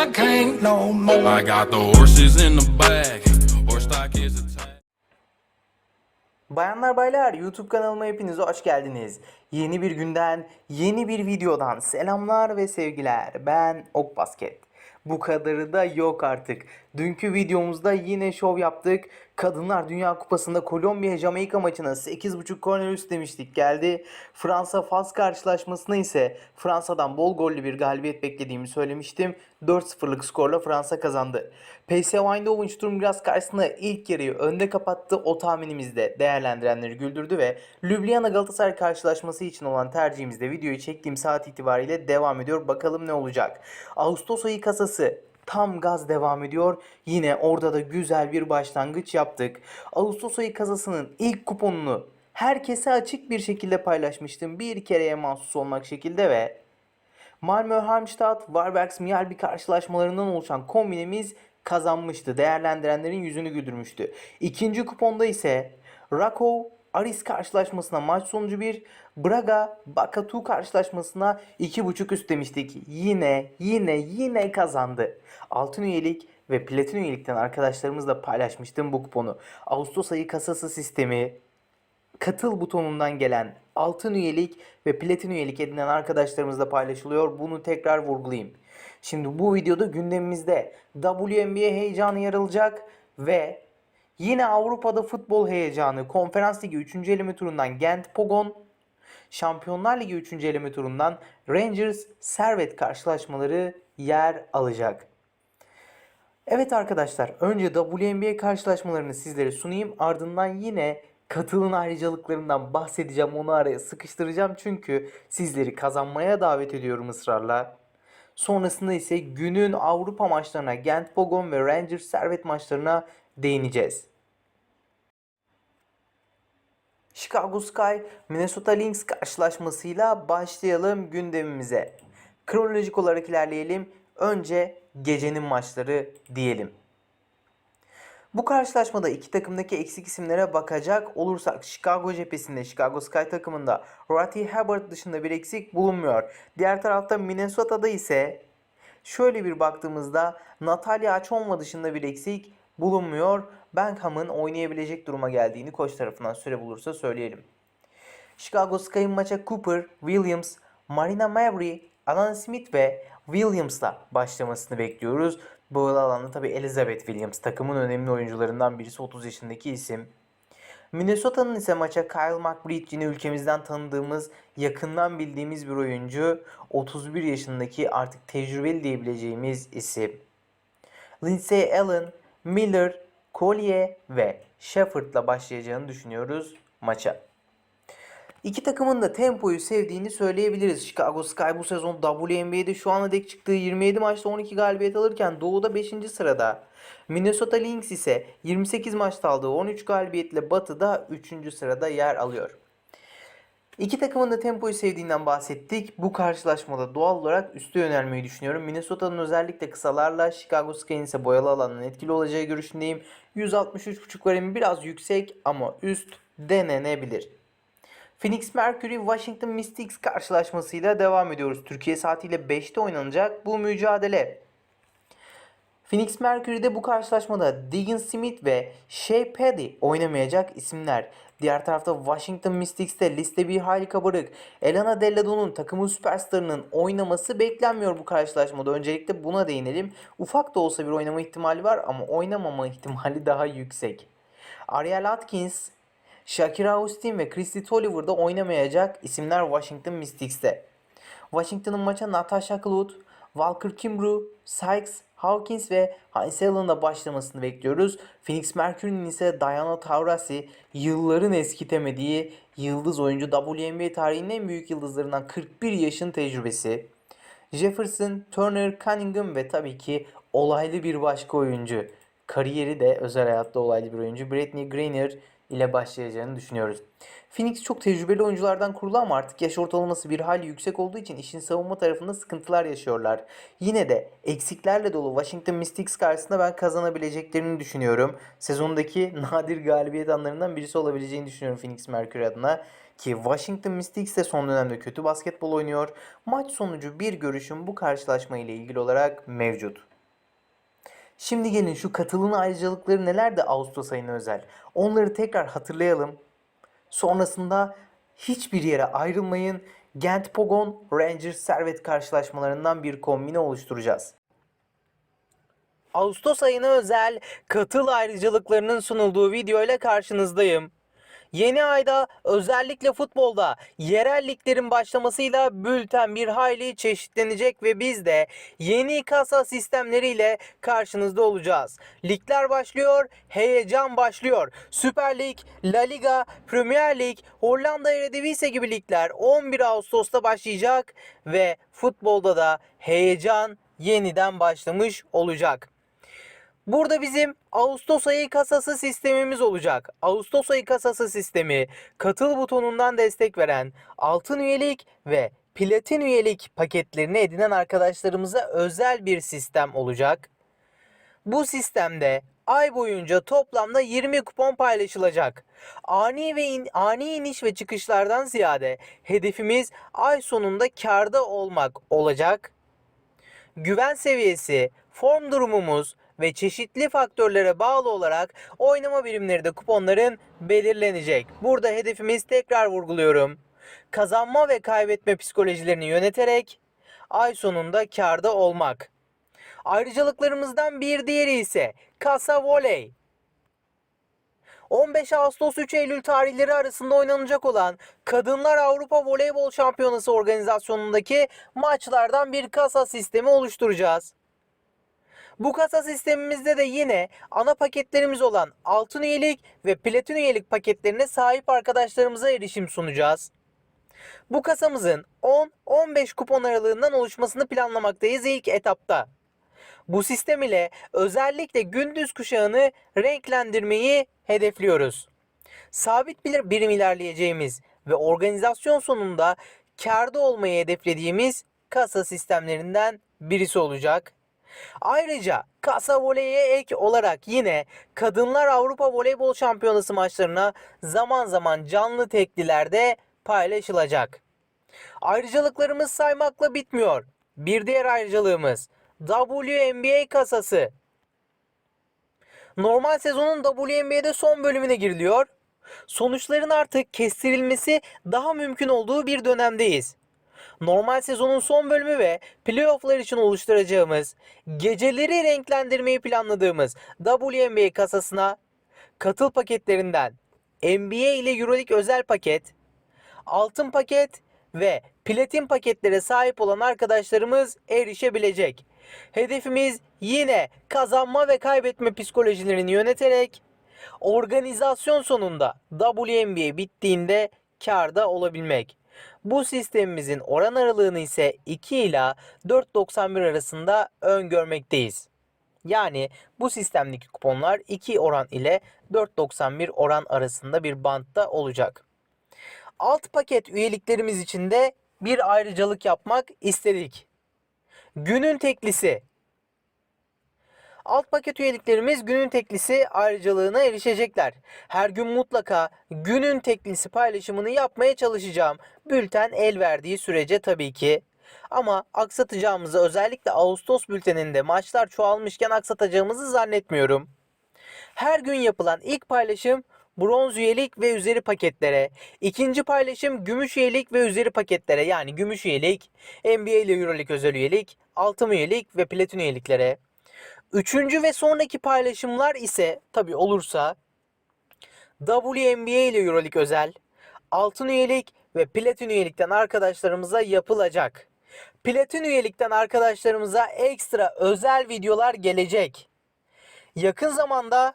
I can't no more. I got the horses in the back. Horse stock is attached. Bayanlar baylar YouTube kanalıma hepiniz hoş geldiniz. Yeni bir günden, yeni bir videodan selamlar ve sevgiler. Ben Ok Basket. Bu kadarı da yok artık. Dünkü videomuzda yine şov yaptık. Kadınlar Dünya Kupası'nda Kolombiya Jamaika maçına 8.5 korner üst demiştik geldi. Fransa Fas karşılaşmasına ise Fransa'dan bol gollü bir galibiyet beklediğimi söylemiştim. 4-0'lık skorla Fransa kazandı. PSV Eindhoven Sturm karşısında ilk yarıyı önde kapattı. O tahminimizde değerlendirenleri güldürdü ve Ljubljana Galatasaray karşılaşması için olan tercihimizde videoyu çektiğim saat itibariyle devam ediyor. Bakalım ne olacak. Ağustos ayı kasası tam gaz devam ediyor. Yine orada da güzel bir başlangıç yaptık. Ağustos ayı kasasının ilk kuponunu herkese açık bir şekilde paylaşmıştım. Bir kereye mahsus olmak şekilde ve Malmö Harmstadt Varbergs Mjällby karşılaşmalarından oluşan kombinemiz kazanmıştı. Değerlendirenlerin yüzünü güldürmüştü. İkinci kuponda ise Rakov Aris karşılaşmasına maç sonucu 1, Braga Bakatu karşılaşmasına 2.5 üst demiştik. Yine yine yine kazandı. Altın üyelik ve platin üyelikten arkadaşlarımızla paylaşmıştım bu kuponu. Ağustos ayı kasası sistemi katıl butonundan gelen altın üyelik ve platin üyelik edinen arkadaşlarımızla paylaşılıyor. Bunu tekrar vurgulayayım. Şimdi bu videoda gündemimizde WNBA heyecanı yer alacak ve yine Avrupa'da futbol heyecanı Konferans Ligi 3. eleme turundan Gent Pogon, Şampiyonlar Ligi 3. eleme turundan Rangers Servet karşılaşmaları yer alacak. Evet arkadaşlar önce WNBA karşılaşmalarını sizlere sunayım ardından yine katılın ayrıcalıklarından bahsedeceğim onu araya sıkıştıracağım çünkü sizleri kazanmaya davet ediyorum ısrarla. Sonrasında ise günün Avrupa maçlarına Gent Pogon ve Rangers Servet maçlarına değineceğiz. Chicago Sky Minnesota Lynx karşılaşmasıyla başlayalım gündemimize. Kronolojik olarak ilerleyelim. Önce gecenin maçları diyelim. Bu karşılaşmada iki takımdaki eksik isimlere bakacak olursak Chicago cephesinde Chicago Sky takımında Ratty Hubbard dışında bir eksik bulunmuyor. Diğer tarafta Minnesota'da ise şöyle bir baktığımızda Natalia Achonva dışında bir eksik bulunmuyor. Beckham'ın oynayabilecek duruma geldiğini koç tarafından süre bulursa söyleyelim. Chicago Sky'ın maça Cooper, Williams, Marina Mavry, Alan Smith ve Williams'la başlamasını bekliyoruz. Bu alanda tabi Elizabeth Williams takımın önemli oyuncularından birisi 30 yaşındaki isim. Minnesota'nın ise maça Kyle McBride yine ülkemizden tanıdığımız, yakından bildiğimiz bir oyuncu. 31 yaşındaki artık tecrübeli diyebileceğimiz isim. Lindsay Allen, Miller, Collier ve Shepard'la başlayacağını düşünüyoruz maça. İki takımın da tempoyu sevdiğini söyleyebiliriz. Chicago Sky bu sezon WNBA'de şu ana dek çıktığı 27 maçta 12 galibiyet alırken Doğu'da 5. sırada. Minnesota Lynx ise 28 maçta aldığı 13 galibiyetle Batı'da 3. sırada yer alıyor. İki takımın da tempoyu sevdiğinden bahsettik. Bu karşılaşmada doğal olarak üste yönelmeyi düşünüyorum. Minnesota'nın özellikle kısalarla Chicago Sky'in ise boyalı alanın etkili olacağı görüşündeyim. 163.5 varım biraz yüksek ama üst denenebilir. Phoenix Mercury Washington Mystics karşılaşmasıyla devam ediyoruz. Türkiye saatiyle 5'te oynanacak bu mücadele. Phoenix Mercury'de bu karşılaşmada Diggin Smith ve Shea Paddy oynamayacak isimler. Diğer tarafta Washington Mystics'te liste bir hayli kabarık. Elena Dellado'nun takımın süperstarının oynaması beklenmiyor bu karşılaşmada. Öncelikle buna değinelim. Ufak da olsa bir oynama ihtimali var ama oynamama ihtimali daha yüksek. Ariel Atkins, Shakira Austin ve Christy Tolliver'da oynamayacak isimler Washington Mystics'te. Washington'ın maça Natasha Cloud, Walker Kimbrough, Sykes, Hawkins ve Heinz Allen'la başlamasını bekliyoruz. Phoenix Mercury'nin ise Diana Taurasi yılların eskitemediği yıldız oyuncu WNBA tarihinin en büyük yıldızlarından 41 yaşın tecrübesi. Jefferson, Turner, Cunningham ve tabii ki olaylı bir başka oyuncu. Kariyeri de özel hayatta olaylı bir oyuncu. Brittany Griner ile başlayacağını düşünüyoruz. Phoenix çok tecrübeli oyunculardan kurulu ama artık yaş ortalaması bir hali yüksek olduğu için işin savunma tarafında sıkıntılar yaşıyorlar. Yine de eksiklerle dolu Washington Mystics karşısında ben kazanabileceklerini düşünüyorum. Sezondaki nadir galibiyet anlarından birisi olabileceğini düşünüyorum Phoenix Mercury adına. Ki Washington Mystics de son dönemde kötü basketbol oynuyor. Maç sonucu bir görüşüm bu karşılaşma ile ilgili olarak mevcut. Şimdi gelin şu katılım ayrıcalıkları neler de Ağustos ayına özel. Onları tekrar hatırlayalım. Sonrasında hiçbir yere ayrılmayın. Gent Pogon Rangers Servet karşılaşmalarından bir kombine oluşturacağız. Ağustos ayına özel katıl ayrıcalıklarının sunulduğu video ile karşınızdayım. Yeni ayda özellikle futbolda yerel başlamasıyla bülten bir hayli çeşitlenecek ve biz de yeni kasa sistemleriyle karşınızda olacağız. Ligler başlıyor, heyecan başlıyor. Süper Lig, La Liga, Premier Lig, Hollanda Eredivisie gibi ligler 11 Ağustos'ta başlayacak ve futbolda da heyecan yeniden başlamış olacak. Burada bizim Ağustos ayı kasası sistemimiz olacak. Ağustos ayı kasası sistemi katıl butonundan destek veren altın üyelik ve platin üyelik paketlerini edinen arkadaşlarımıza özel bir sistem olacak. Bu sistemde ay boyunca toplamda 20 kupon paylaşılacak. Ani ve in- ani iniş ve çıkışlardan ziyade hedefimiz ay sonunda karda olmak olacak güven seviyesi, form durumumuz ve çeşitli faktörlere bağlı olarak oynama birimleri de kuponların belirlenecek. Burada hedefimiz tekrar vurguluyorum. Kazanma ve kaybetme psikolojilerini yöneterek ay sonunda karda olmak. Ayrıcalıklarımızdan bir diğeri ise kasa voley. 15 Ağustos 3 Eylül tarihleri arasında oynanacak olan Kadınlar Avrupa Voleybol Şampiyonası organizasyonundaki maçlardan bir kasa sistemi oluşturacağız. Bu kasa sistemimizde de yine ana paketlerimiz olan altın üyelik ve platin üyelik paketlerine sahip arkadaşlarımıza erişim sunacağız. Bu kasamızın 10-15 kupon aralığından oluşmasını planlamaktayız ilk etapta. Bu sistem ile özellikle gündüz kuşağını renklendirmeyi hedefliyoruz. Sabit bir birim ilerleyeceğimiz ve organizasyon sonunda karda olmayı hedeflediğimiz kasa sistemlerinden birisi olacak. Ayrıca kasa voleye ek olarak yine Kadınlar Avrupa Voleybol Şampiyonası maçlarına zaman zaman canlı teklilerde paylaşılacak. Ayrıcalıklarımız saymakla bitmiyor. Bir diğer ayrıcalığımız WNBA kasası. Normal sezonun WNBA'de son bölümüne giriliyor. Sonuçların artık kestirilmesi daha mümkün olduğu bir dönemdeyiz. Normal sezonun son bölümü ve playofflar için oluşturacağımız, geceleri renklendirmeyi planladığımız WNBA kasasına katıl paketlerinden NBA ile EuroLeague özel paket, altın paket ve platin paketlere sahip olan arkadaşlarımız erişebilecek. Hedefimiz yine kazanma ve kaybetme psikolojilerini yöneterek organizasyon sonunda WNBA bittiğinde karda olabilmek. Bu sistemimizin oran aralığını ise 2 ila 4.91 arasında öngörmekteyiz. Yani bu sistemdeki kuponlar 2 oran ile 4.91 oran arasında bir bantta olacak. Alt paket üyeliklerimiz için de bir ayrıcalık yapmak istedik. Günün teklisi. Alt paket üyeliklerimiz günün teklisi ayrıcalığına erişecekler. Her gün mutlaka günün teklisi paylaşımını yapmaya çalışacağım. Bülten el verdiği sürece tabii ki. Ama aksatacağımızı özellikle Ağustos bülteninde maçlar çoğalmışken aksatacağımızı zannetmiyorum. Her gün yapılan ilk paylaşım bronz üyelik ve üzeri paketlere. İkinci paylaşım gümüş üyelik ve üzeri paketlere. Yani gümüş üyelik, NBA ile Euroleague özel üyelik, altın üyelik ve platin üyeliklere. Üçüncü ve sonraki paylaşımlar ise tabi olursa WNBA ile Euroleague özel, altın üyelik ve platin üyelikten arkadaşlarımıza yapılacak. Platin üyelikten arkadaşlarımıza ekstra özel videolar gelecek. Yakın zamanda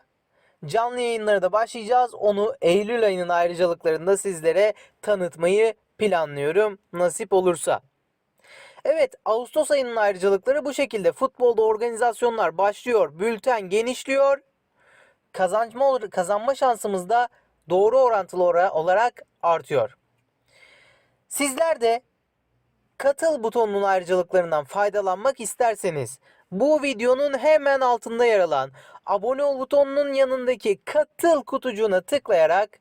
canlı yayınlara da başlayacağız. Onu Eylül ayının ayrıcalıklarında sizlere tanıtmayı planlıyorum nasip olursa. Evet Ağustos ayının ayrıcalıkları bu şekilde. Futbolda organizasyonlar başlıyor. Bülten genişliyor. Kazanma, kazanma şansımız da doğru orantılı ora- olarak artıyor. Sizler de katıl butonunun ayrıcalıklarından faydalanmak isterseniz bu videonun hemen altında yer alan abone ol butonunun yanındaki katıl kutucuğuna tıklayarak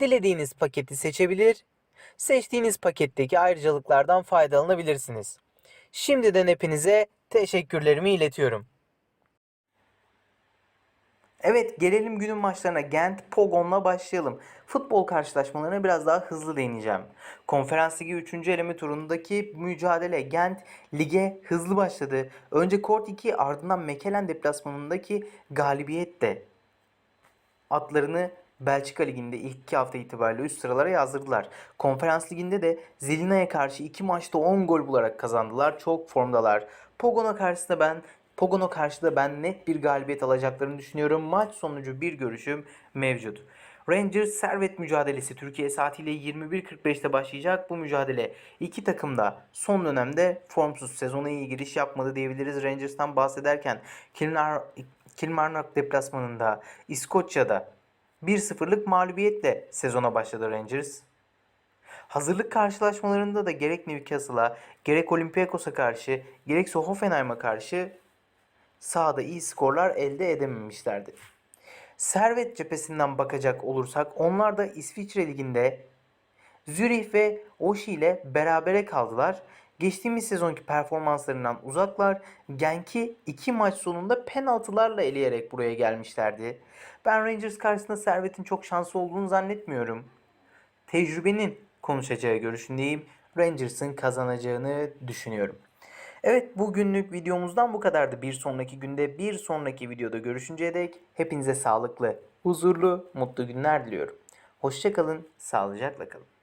dilediğiniz paketi seçebilir, seçtiğiniz paketteki ayrıcalıklardan faydalanabilirsiniz. Şimdiden hepinize teşekkürlerimi iletiyorum. Evet gelelim günün maçlarına. Gent Pogon'la başlayalım. Futbol karşılaşmalarına biraz daha hızlı değineceğim. Konferans Ligi 3. eleme turundaki mücadele Gent lige hızlı başladı. Önce Kort 2 ardından Mekelen deplasmanındaki galibiyet de atlarını Belçika Ligi'nde ilk iki hafta itibariyle üst sıralara yazdırdılar. Konferans Ligi'nde de Zelina'ya karşı iki maçta 10 gol bularak kazandılar. Çok formdalar. Pogon'a karşı da ben Pogon'a karşı da ben net bir galibiyet alacaklarını düşünüyorum. Maç sonucu bir görüşüm mevcut. Rangers Servet mücadelesi Türkiye saatiyle 21.45'te başlayacak. Bu mücadele iki takım da son dönemde formsuz sezona iyi giriş yapmadı diyebiliriz. Rangers'tan bahsederken Kilmar, Kilmarnock deplasmanında İskoçya'da 1-0'lık mağlubiyetle sezona başladı Rangers. Hazırlık karşılaşmalarında da gerek Newcastle'a, gerek Olympiakos'a karşı, gerekse Hoffenheim'a karşı sahada iyi skorlar elde edememişlerdi. Servet cephesinden bakacak olursak onlar da İsviçre Ligi'nde Zürih ve Oşi ile berabere kaldılar. Geçtiğimiz sezonki performanslarından uzaklar. Genk'i iki maç sonunda penaltılarla eleyerek buraya gelmişlerdi. Ben Rangers karşısında Servet'in çok şanslı olduğunu zannetmiyorum. Tecrübenin konuşacağı görüşündeyim. Rangers'ın kazanacağını düşünüyorum. Evet bugünlük videomuzdan bu kadardı. Bir sonraki günde bir sonraki videoda görüşünceye dek hepinize sağlıklı, huzurlu, mutlu günler diliyorum. Hoşçakalın, sağlıcakla kalın.